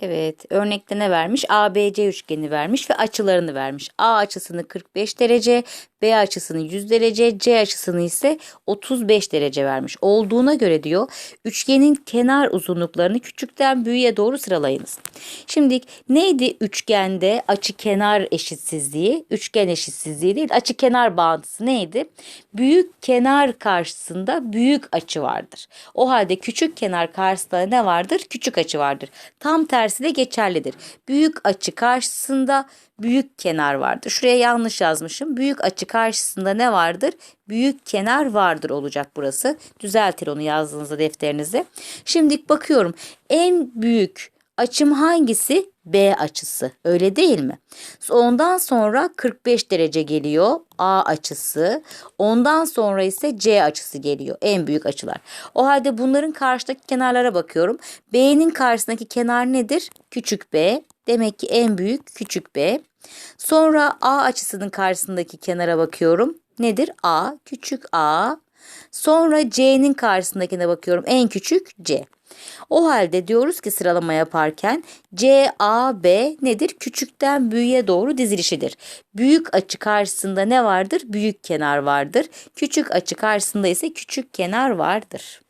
Evet, örnekte ne vermiş? ABC üçgeni vermiş ve açılarını vermiş. A açısını 45 derece, B açısını 100 derece, C açısını ise 35 derece vermiş. Olduğuna göre diyor, üçgenin kenar uzunluklarını küçükten büyüğe doğru sıralayınız. Şimdi neydi üçgende açı kenar eşitsizliği? Üçgen eşitsizliği değil, açı kenar bağıntısı neydi? Büyük kenar karşısında büyük açı vardır. O halde küçük kenar karşısında ne vardır? Küçük açı vardır. Tam tersi de geçerlidir. Büyük açı karşısında büyük kenar vardır. Şuraya yanlış yazmışım. Büyük açı karşısında ne vardır? Büyük kenar vardır olacak burası. Düzeltir onu yazdığınızda defterinize. Şimdi bakıyorum. En büyük açım hangisi? B açısı. Öyle değil mi? Ondan sonra 45 derece geliyor A açısı. Ondan sonra ise C açısı geliyor. En büyük açılar. O halde bunların karşıdaki kenarlara bakıyorum. B'nin karşısındaki kenar nedir? Küçük B. Demek ki en büyük küçük B. Sonra A açısının karşısındaki kenara bakıyorum. Nedir? A küçük A. Sonra C'nin karşısındakine bakıyorum. En küçük C. O halde diyoruz ki sıralama yaparken C, A, B nedir? Küçükten büyüğe doğru dizilişidir. Büyük açı karşısında ne vardır? Büyük kenar vardır. Küçük açı karşısında ise küçük kenar vardır.